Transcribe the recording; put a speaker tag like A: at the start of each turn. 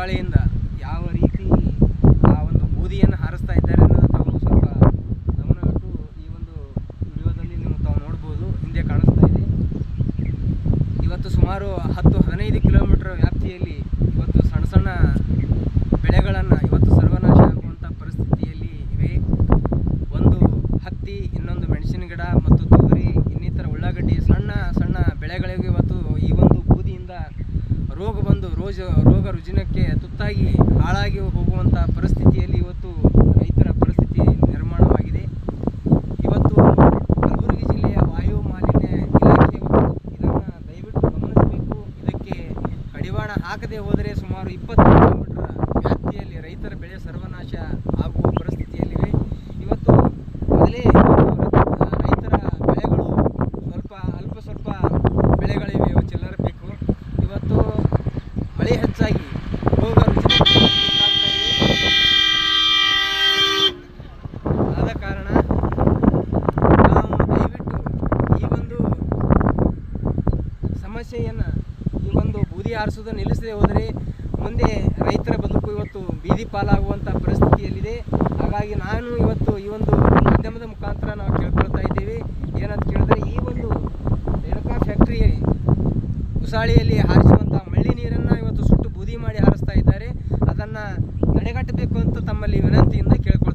A: ಉಸಾಳೆಯಿಂದ ಯಾವ ರೀತಿ ಆ ಒಂದು ಬೂದಿಯನ್ನು ಹಾರಿಸ್ತಾ ಇದ್ದಾರೆ ಅನ್ನೋದು ತಾವು ಸ್ವಲ್ಪ ಗಮನವಿಟ್ಟು ಈ ಒಂದು ವಿಡಿಯೋದಲ್ಲಿ ನೀವು ತಾವು ನೋಡ್ಬೋದು, ಹಿಂದೆ ಕಾಣಿಸ್ತಾ ಇದೆ. ಇವತ್ತು ಸುಮಾರು ಹತ್ತು, ಹದಿನೈದು ಕಿಲೋಮೀಟರ್ ವ್ಯಾಪ್ತಿಯಲ್ಲಿ ಇವತ್ತು ಸಣ್ಣ ಸಣ್ಣ ಬೆಳೆಗಳನ್ನು ಇವತ್ತು ಸರ್ವನಾಶ ಆಗುವಂಥ ಪರಿಸ್ಥಿತಿಯಲ್ಲಿ ಇವೆ. ಒಂದು ಹತ್ತಿ, ಇನ್ನೊಂದು ಮೆಣಸಿನ ಗಿಡ ಮತ್ತು ತೊಗರಿ, ಇನ್ನಿತರ ಉಳ್ಳಾಗಡ್ಡಿ ಸಣ್ಣ ಸಣ್ಣ ಬೆಳೆಗಳಿಗೆ ಇವತ್ತು ರೋಗ ಬಂದು ರೋಜ, ರೋಗ ರುಜಿನಕ್ಕೆ ತುತ್ತಾಗಿ ಹಾಳಾಗಿ ಹೋಗುವಂಥ ಪರಿಸ್ಥಿತಿಯಲ್ಲಿ ಇವತ್ತು ರೈತರ ಪರಿಸ್ಥಿತಿ ನಿರ್ಮಾಣವಾಗಿದೆ. ಇವತ್ತು ಕಲಬುರಗಿ ಜಿಲ್ಲೆಯ ವಾಯು ಮಾಲಿನ್ಯ ಇಲಾಖೆಯವರು ಇದನ್ನು ದಯವಿಟ್ಟು ಗಮನಿಸಬೇಕು. ಇದಕ್ಕೆ ಕಡಿವಾಣ ಹಾಕದೆ ಹೋದರೆ ಸುಮಾರು ಇಪ್ಪತ್ತು ಕಿಲೋಮೀಟರ್ ವ್ಯಾಪ್ತಿಯಲ್ಲಿ ರೈತರ ಬೆಳೆ ಸರ್ವನಾಶ ಆಗುವ ಪರಿಸ್ಥಿತಿಯಲ್ಲಿವೆ ಇವತ್ತು ಮೊದಲೇ ಇವತ್ತು ರೈತರ ಬೆಳೆಗಳು ಸ್ವಲ್ಪ ಅಲ್ಪ ಸ್ವಲ್ಪ ಬೆಳೆಗಳಿವೆ ಇವು ಚಿಲ್ಲರೆ ಬೇಕು ಇವತ್ತು ಮಳೆ ಹೆಚ್ಚಾಗಿ ರೋಗ ಆದ ಕಾರಣ ನಾವು ದಯವಿಟ್ಟು ಈ ಒಂದು ಸಮಸ್ಯೆಯನ್ನು ಈ ಒಂದು ಬೂದಿ ಆರಿಸೋದು ನಿಲ್ಲಿಸದೆ ಹೋದರೆ ಮುಂದೆ ರೈತರ ಬದುಕು ಇವತ್ತು ಬೀದಿ ಪಾಲಾಗುವಂಥ ಪರಿಸ್ಥಿತಿಯಲ್ಲಿದೆ. ಹಾಗಾಗಿ ನಾನು ಇವತ್ತು ಈ ಒಂದು ಮಾಧ್ಯಮದ ಮುಖಾಂತರ ನಾವು ಕೇಳ್ಕೊಳ್ತಾ ಇದ್ದೀವಿ. ಏನಂತ ಕೇಳಿದ್ರೆ ಈ ಒಂದು ರೇಣುಕಾ ಮಳ್ಳಿ ಉಸಾಳಿ ಮಾಡಿ ಹಾರಿಸ್ತಾ ಇದ್ದಾರೆ. ಅದನ್ನ ತಡೆಗಟ್ಟಬೇಕು ಅಂತ ತಮ್ಮಲ್ಲಿ ವಿನಂತಿಯಿಂದ ಕೇಳ್ಕೊಂಡು